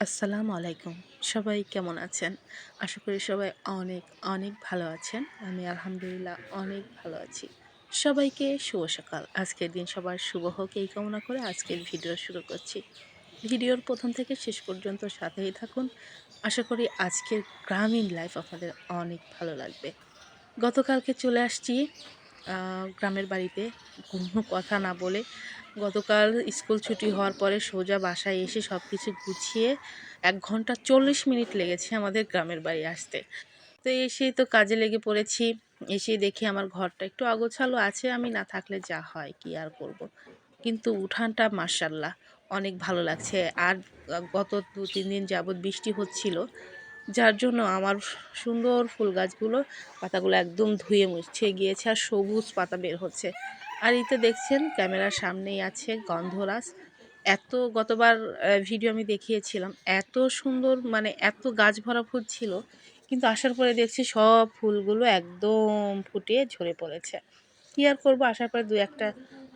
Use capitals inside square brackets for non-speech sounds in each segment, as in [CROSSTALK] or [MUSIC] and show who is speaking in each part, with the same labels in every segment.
Speaker 1: আসসালামু আলাইকুম। সবাই কেমন আছেন? আশা করি সবাই অনেক অনেক ভালো আছেন। আমি আলহামদুলিল্লাহ অনেক ভালো আছি। সবাইকে শুভ সকাল। আজকের দিন সবার শুভ হোক এই কামনা করে আজকের ভিডিও শুরু করছি। ভিডিওর প্রথম থেকে শেষ পর্যন্ত সাথেই থাকুন। আশা করি আজকের গ্রামীণ লাইফ আপনাদের অনেক ভালো লাগবে। গতকালকে চলে আসছি গ্রামের বাড়িতে কোনো কথা না বলে গতকাল স্কুল ছুটি হওয়ার পরে সোজা বাসায় এসে সব কিছু গুছিয়ে এক ঘণ্টা চল্লিশ মিনিট লেগেছে আমাদের গ্রামের বাড়ি আসতে। তো এসেই তো কাজে লেগে পড়েছি। এসে দেখি আমার ঘরটা একটু আগোছালো আছে, আমি না থাকলে যা হয়, কি আর করব। কিন্তু উঠানটা মার্শাল্লাহ অনেক ভালো লাগছে। আর গত দু তিন দিন যাবৎ বৃষ্টি হচ্ছিল যার জন্য আমার সুন্দর ফুল গাছগুলো, পাতাগুলো একদম ধুয়ে মুছে গিয়েছে আর সবুজ পাতা বের হচ্ছে। আর এতে দেখছেন, ক্যামেরার সামনেই আছে গন্ধরাজ। এত গতবার ভিডিও আমি দেখিয়েছিলাম, এত সুন্দর মানে এত গাছ ভরা ফুল ছিল, কিন্তু আসার পরে দেখছি সব ফুলগুলো একদম ফুটিয়ে ঝরে পড়েছে। কী আর করব, আসার পরে দু একটা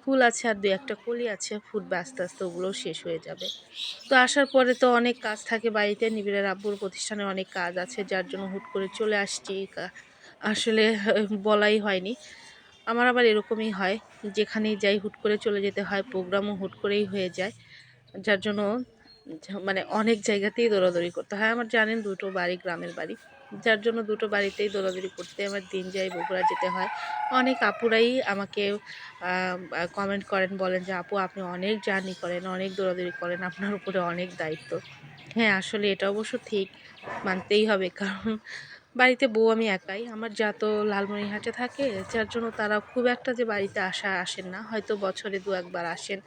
Speaker 1: ফুল আছে আর দু একটা কলি আছে ফুটবে আস্তে আস্তে ওগুলোও শেষ হয়ে যাবে। তো আসার পরে তো অনেক কাজ থাকে বাড়িতে, নিবিড়ের আব্বুর প্রতিষ্ঠানে অনেক কাজ আছে, যার জন্য হুট করে চলে আসছি। আসলে [LAUGHS] বলাই হয়নি। আমার আবার এরকমই হয়, যেখানেই যাই হুট করে চলে যেতে হয়, প্রোগ্রামও হুট করেই হয়ে যায়। যার জন্য মানে অনেক জায়গাতেই দৌড়াদৌড়ি করতে হয়। আমার জানেন দুটো বাড়ি, গ্রামের বাড়ি। যার জন্য দুটো বাড়িতেই দৌড়াদৌড়ি করতে আমার দিন যায় বগুড়া যেতে হয়। অনেক আপুরাই আমাকে কমেন্ট করেন, বলেন যে, আপু, আপনি অনেক জার্নি করেন, অনেক দৌড়াদৌড়ি করেন, আপনার উপরে অনেক দায়িত্ব। হ্যাঁ আসলে এটা অবশ্য ঠিক, মানতেই হবে, কারণ বাড়িতে বউ আমি একাই। আমার যা তো লালমনিরহাটে থাকে, যার জন্য তারা খুব একটা যে বাড়িতে আসা আসেন না, হয়তো বছরে দু একবার আসেন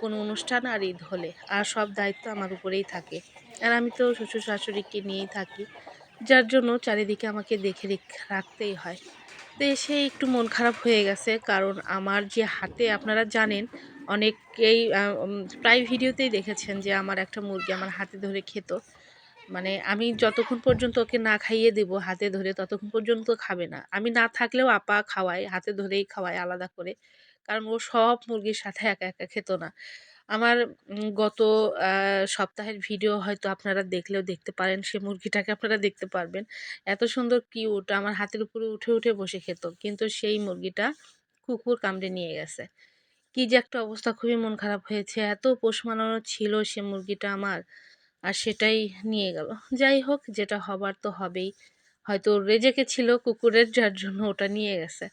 Speaker 1: কোনো অনুষ্ঠান আর ঈদ হলে, আর সব দায়িত্ব আমার উপরেই থাকে। আর আমি তো শ্বশুর শাশুড়িকে নিয়েই থাকি। যার জন্য চারিদিকে আমাকে দেখে রাখতেই হয়। তো এসে একটু মন খারাপ হয়ে গেছে, কারণ আমার যে হাতে আপনারা জানেন, অনেকেই প্রায় ভিডিওতেই দেখেছেন যে আমার একটা মুরগি আমার হাতে ধরে খেত। মানে আমি যতক্ষণ পর্যন্ত ওকে না খাইয়ে দেব হাতে ধরে, ততক্ষণ পর্যন্ত খাবে না। আমি না থাকলেও আপা খাওয়াই হাতে ধরেই খাওয়াই আলাদা করে। কারণ ও সব মুরগির সাথে একা একা খেত না। আমার গত সপ্তাহের ভিডিও হয়তো আপনারা দেখলেও দেখতে পারেন, সে মুরগিটাকে আপনারা দেখতে পারবেন। এত সুন্দর কিউট আমার হাতের উপরে উঠে উঠে বসে খেত। কিন্তু সেই মুরগিটা কুকুর কামড়ে নিয়ে গেছে। কি যে একটা অবস্থা, খুবই মন খারাপ হয়েছে। এত পোষ মানানো ছিল সে মুরগিটা আমার, আর সেটাই নিয়ে গেল। যাই হোক, যেটা হবার তো হবেই। হয়তো রেজেকে ছিল কুকুরের, যার জন্য ওটা নিয়ে গেছে।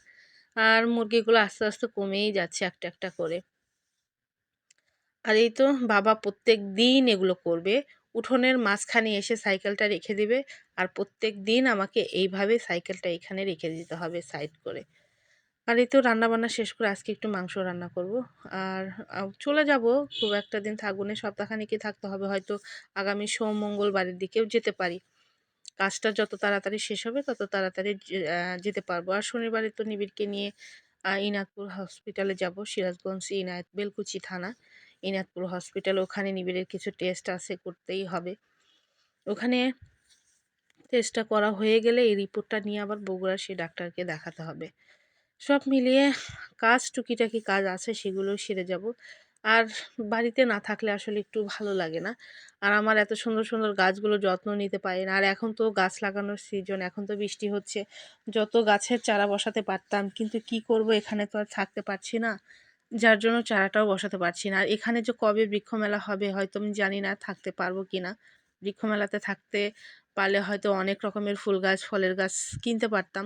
Speaker 1: আর মুরগিগুলো আস্তে আস্তে কমেই যাচ্ছে একটা একটা করে। আর এই তো বাবা প্রত্যেক দিন এগুলো করবে। উঠোনের মাঝখানে এসে সাইকেলটা রেখে দিবে আর প্রত্যেক দিন আমাকে এইভাবে সাইকেলটা এখানে রেখে দিতে হবে সাইড করে। আর এই তো রান্নাবান্না শেষ করে আজকে একটু মাংস রান্না করব। আর চলে যাব। খুব একটা দিন থাকব না সপ্তাহখানিকে থাকতে হবে। হয়তো আগামী সোম, মঙ্গলবারের দিকেও যেতে পারি। কাজটা যত তাড়াতাড়ি শেষ হবে, তত তাড়াতাড়ি যেতে পারব। আর শনিবারে তো নিবিড়কে নিয়ে ইনাদপুর হসপিটালে যাব। সিরাজগঞ্জ, ইনায়ত, বেলকুচি থানা। ইনাদপুর হসপিটাল, ওখানে নিবিড়ের কিছু টেস্ট আছে, করতেই হবে। ওখানে টেস্টটা করা হয়ে গেলে এই রিপোর্টটা নিয়ে আবার বগুড়া সেই ডাক্তারকে দেখাতে হবে। সব মিলিয়ে কাজ, টুকিটাকি কাজ আছে সেগুলো সেরে যাব। আর বাড়িতে না থাকলে আসলে একটু ভালো লাগে না। আর আমার এত সুন্দর সুন্দর গাছগুলো যত্ন নিতে পারি না। আর এখন তো গাছ লাগানোর সিজন এখন তো বৃষ্টি হচ্ছে। যত গাছের চারা বসাতে পারতাম, কিন্তু কি করব এখানে তো আর থাকতে পারছি না। যার জন্য চারাটাও বসাতে পারছি না। আর এখানে যে কবে বৃক্ষমেলা হবে হয়তো আমি জানি না থাকতে পারব কি না। বৃক্ষমেলাতে থাকতে পারলে হয়তো অনেক রকমের ফুল গাছ, ফলের গাছ কিনতে পারতাম।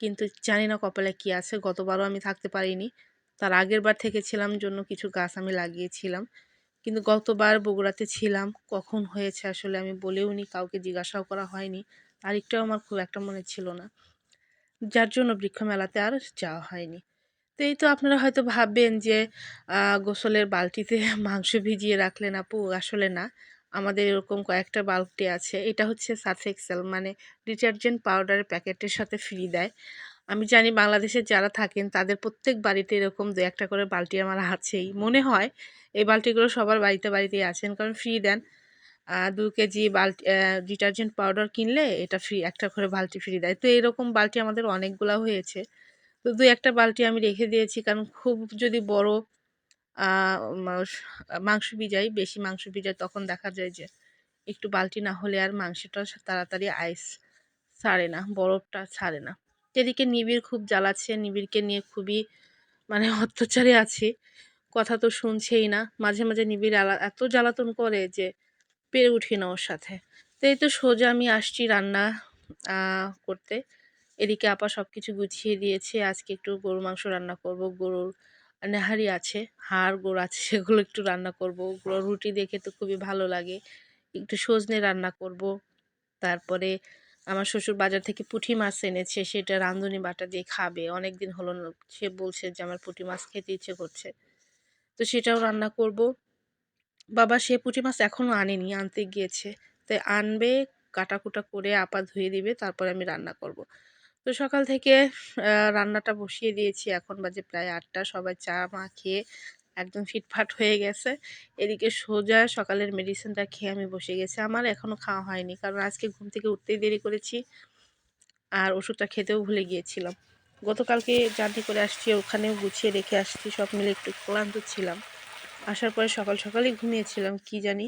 Speaker 1: কিন্তু জানি না কপালে কি আছে, গতবারও আমি থাকতে পারিনি। তার আগের বার থেকেছিলাম জন্য কিছু গাছ আমি লাগিয়েছিলাম। কিন্তু গতবার বগুড়াতে ছিলাম, কখন হয়েছে আসলে আমি বলেও নি, কাউকে জিজ্ঞাসাও করা হয়নি। তারিখটাও আমার খুব একটা মনে ছিল না। যার জন্য বৃক্ষ মেলাতে আর যাওয়া হয়নি। এই তো আপনারা হয়তো ভাববেন যে গোসলের বালতিতে [LAUGHS] মাংস ভিজিয়ে রাখলেন আপু, আসলে না। আমাদের এরকম কয়েকটা বাল্বটি আছে। এটা হচ্ছে সার্ফ এক্সেল মানে ডিটারজেন্ট পাউডারের প্যাকেটের সাথে ফ্রি দেয়। আমি জানি বাংলাদেশে যারা থাকেন, তাদের প্রত্যেক বাড়িতে এরকম দু একটা করে বালতি আমার আছেই। মনে হয় এই বালতিগুলো সবার বাড়িতে বাড়িতেই আছেন, কারণ ফ্রি দেন। দু কেজি বালতি ডিটারজেন্ট পাউডার কিনলে এটা ফ্রি একটা করে বালতি ফ্রি দেয়। তো এরকম বালতি আমাদের অনেকগুলো হয়েছে। তো দু একটা বালতি আমি রেখে দিয়েছি। কারণ খুব যদি বড় মাংস ভিজাই, বেশি মাংস ভিজাই, তখন দেখা যায় যে একটু বালতি না হলে আর মাংসটা তাড়াতাড়ি আইস ছাড়ে না, বরফটা ছাড়ে না। এদিকে নিবিড় খুব জ্বালাচ্ছে, নিবিড়কে নিয়ে খুবই মানে অত্যাচারে আছি। কথা তো শুনছেই না। মাঝে মাঝে নিবিড় আলা, এত জ্বালাতন করে যে পেরে উঠি না ওর সাথে। তো এই তো সোজা আমি আসছি রান্না করতে। এদিকে আপা সব কিছু গুছিয়ে দিয়েছে। আজকে একটু গরু মাংস রান্না করব। গরুর নেহারি আছে, হাড়, গোড় আছে, [LAUGHS] সেগুলো একটু রান্না করব। ওগুলো রুটি দেখে তো খুবই ভালো লাগে। একটু সজনে রান্না করব। তারপরে আমার শ্বশুর বাজার থেকে পুঁটি মাছ এনেছে, সেটা রাঁধুনি বাটা দিয়ে খাবে। অনেক দিন হলো সে বলছে যে আমার পুঁটি মাছ খেতে ইচ্ছে করছে। তো সেটাও রান্না করব। বাবা সে পুঁটি মাছ এখনও আনেনি, আনতে গিয়েছে। তাই আনবে, কাটাকুটা করে আপা ধুয়ে দিবে, তারপরে আমি রান্না করব। তো সকাল থেকে রান্নাটা বসিয়ে দিয়েছি। এখন বাজে প্রায় আটটা। সবাই চা, মা খেয়ে একদম ফিটফাট হয়ে গেছে। এদিকে সোজা সকালের মেডিসিনটা খেয়ে আমি বসে গেছি। আমার এখনও খাওয়া হয়নি। কারণ আজকে ঘুম থেকে উঠতেই দেরি করেছি আর ওষুধটা খেতেও ভুলে গিয়েছিলাম। গতকালকে জার্নি করে আসছি, ওখানেও গুছিয়ে রেখে আসছি। সব মিলে একটু ক্লান্ত ছিলাম। আসার পরে সকাল সকালই ঘুমিয়েছিলাম। কি জানি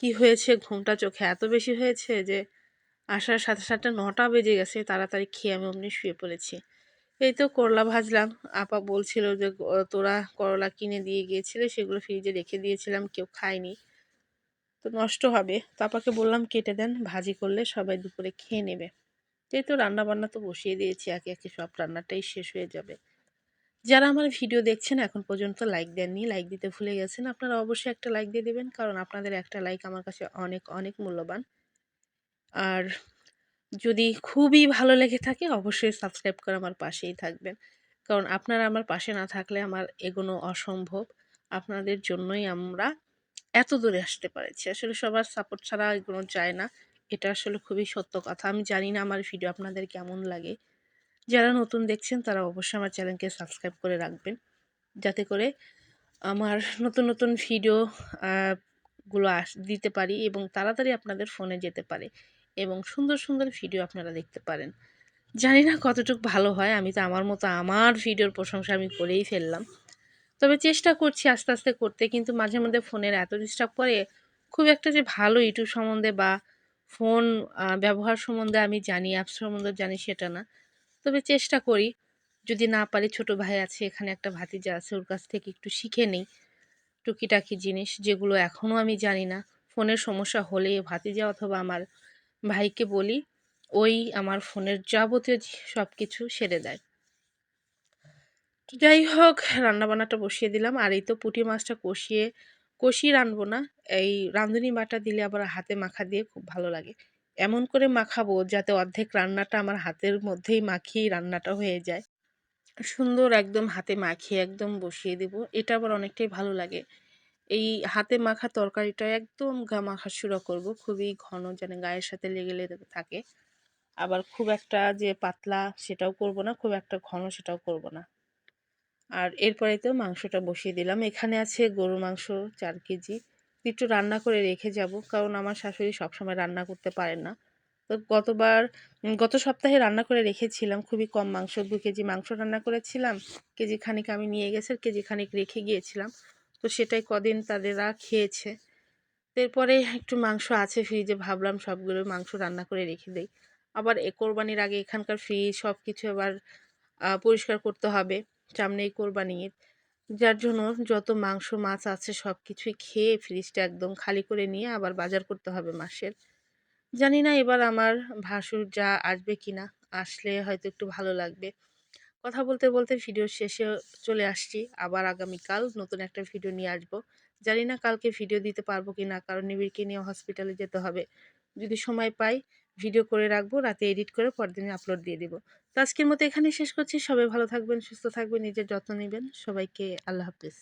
Speaker 1: কি হয়েছে? ঘুমটা চোখে এত বেশি হয়েছে যে আসার সাথে সাথে নটা বেজে গেছে, তাড়াতাড়ি খেয়ে আমি অমনি শুয়ে পড়েছি। এই তো করলা ভাজলাম। আপা বলছিল যে তোরা করলা কিনে দিয়ে গিয়েছিলে, সেগুলো ফ্রিজে রেখে দিয়েছিলাম, কেউ খায়নি। তো নষ্ট হবে। তাপাকে বললাম, কেটে দেন, ভাজি করলে সবাই দুপুরে খেয়ে নেবে। এই তো রান্না বান্না তো বসিয়ে দিয়েছি, একে একে সব রান্নাটাই শেষ হয়ে যাবে। যারা আমার ভিডিও দেখছেন, এখন পর্যন্ত লাইক দেননি। লাইক দিতে ভুলে গেছেন, আপনারা অবশ্যই একটা লাইক দিয়ে দেবেন, কারণ আপনাদের একটা লাইক আমার কাছে অনেক অনেক মূল্যবান। আর যদি খুবই ভালো লেগে থাকে, অবশ্যই সাবস্ক্রাইব করে আমার পাশেই থাকবেন। কারণ আপনারা আমার পাশে না থাকলে আমার এগোনো অসম্ভব। আপনাদের জন্যই আমরা এত দূরে আসতে পারেছি। আসলে সবার সাপোর্ট ছাড়া এগোনো যায় না। এটা আসলে খুবই সত্য কথা। আমি জানি না আমার ভিডিও আপনাদের কেমন লাগে। যারা নতুন দেখছেন, তারা অবশ্যই আমার চ্যানেলকে সাবস্ক্রাইব করে রাখবেন। যাতে করে আমার নতুন নতুন ভিডিও গুলো আস, দিতে পারি এবং তাড়াতাড়ি আপনাদের ফোনে যেতে পারে এবং সুন্দর সুন্দর ভিডিও আপনারা দেখতে পারেন। জানি না কতটুকু ভালো হয়, আমি তো আমার মতো আমার ভিডিওর প্রশংসা আমি করেই ফেললাম। তবে চেষ্টা করছি আস্তে আস্তে করতে কিন্তু মাঝে মধ্যে ফোনের এত ডিস্টার্ব করে, খুব একটা যে ভালো ইউটিউব সম্বন্ধে বা ফোন ব্যবহার সম্বন্ধে আমি জানি অ্যাপস সম্বন্ধে জানি সেটা না। তবে চেষ্টা করি, যদি না পারি, ছোট ভাই আছে, এখানে একটা ভাতিজা আছে, ওর কাছ থেকে একটু শিখে নেই। টুকিটাকি জিনিস যেগুলো এখনও আমি জানি না। ফোনের সমস্যা হলে ভাতিজা অথবা আমার ভাইকে বলি, ওই আমার ফোনের যাবতীয় সব কিছু সেরে দেয়। যাই হোক, রান্নাবান্নাটা বসিয়ে দিলাম। আর এই তো পুঁটি মাছটা কষিয়ে কষিয়ে রাঁধবো না, এই রাঁধুনি বাটা দিলে আবার হাতে মাখা দিয়ে খুব ভালো লাগে। এমন করে মাখাবো যাতে অর্ধেক রান্নাটা আমার হাতের মধ্যেই মাখিয়ে রান্নাটা হয়ে যায়। সুন্দর একদম হাতে মাখিয়ে একদম বসিয়ে দেব। এটা আবার অনেকটাই ভালো লাগে। এই হাতে মাখা তরকারিটা একদম গা মাখা করব। খুবই ঘন যেন গায়ের সাথে লেগে লেগে থাকে। আবার খুব একটা যে পাতলা সেটাও করব না, খুব একটা ঘন সেটাও করব না। আর এরপরে তো মাংসটা বসিয়ে দিলাম। এখানে আছে গরু মাংস চার কেজি। একটু রান্না করে রেখে যাব, কারণ আমার শাশুড়ি সবসময় রান্না করতে পারেন না। তো গতবার গত সপ্তাহে রান্না করে রেখেছিলাম খুবই কম মাংস, দু কেজি মাংস রান্না করেছিলাম। কেজি খানিক আমি নিয়ে গেছি কেজি খানিক রেখে গিয়েছিলাম। তো সেটাই কদিন তাদেরা খেয়েছে। এরপরে একটু মাংস আছে ফ্রিজে ভাবলাম সবগুলো মাংস রান্না করে রেখে দেই। আবার এ কোরবানির আগে এখানকার ফ্রিজ সব কিছু আবার পরিষ্কার করতে হবে সামনে এই কোরবানি যার জন্য যত মাংস, মাছ আছে সব কিছুই খেয়ে ফ্রিজটা একদম খালি করে নিয়ে আবার বাজার করতে হবে মাসের। জানি না এবার আমার ভাসুর যা আসবে কি না আসলে হয়তো একটু ভালো লাগবে। কথা বলতে বলতে ভিডিও শেষে চলে আসছি। আবার আগামীকাল নতুন একটা ভিডিও নিয়ে আসব। জানি না কালকে ভিডিও দিতে পারব কি না কারণ নিবিড়কে নিয়ে হসপিটালে যেতে হবে। যদি সময় পাই ভিডিও করে রাখব, রাতে এডিট করে পরদিনে আপলোড দিয়ে দেবো। তো আজকের মতো এখানেই শেষ করছি। সবাই ভালো থাকবেন, সুস্থ থাকবেন, নিজের যত্ন নেবেন। সবাইকে আল্লাহ হাফিজ।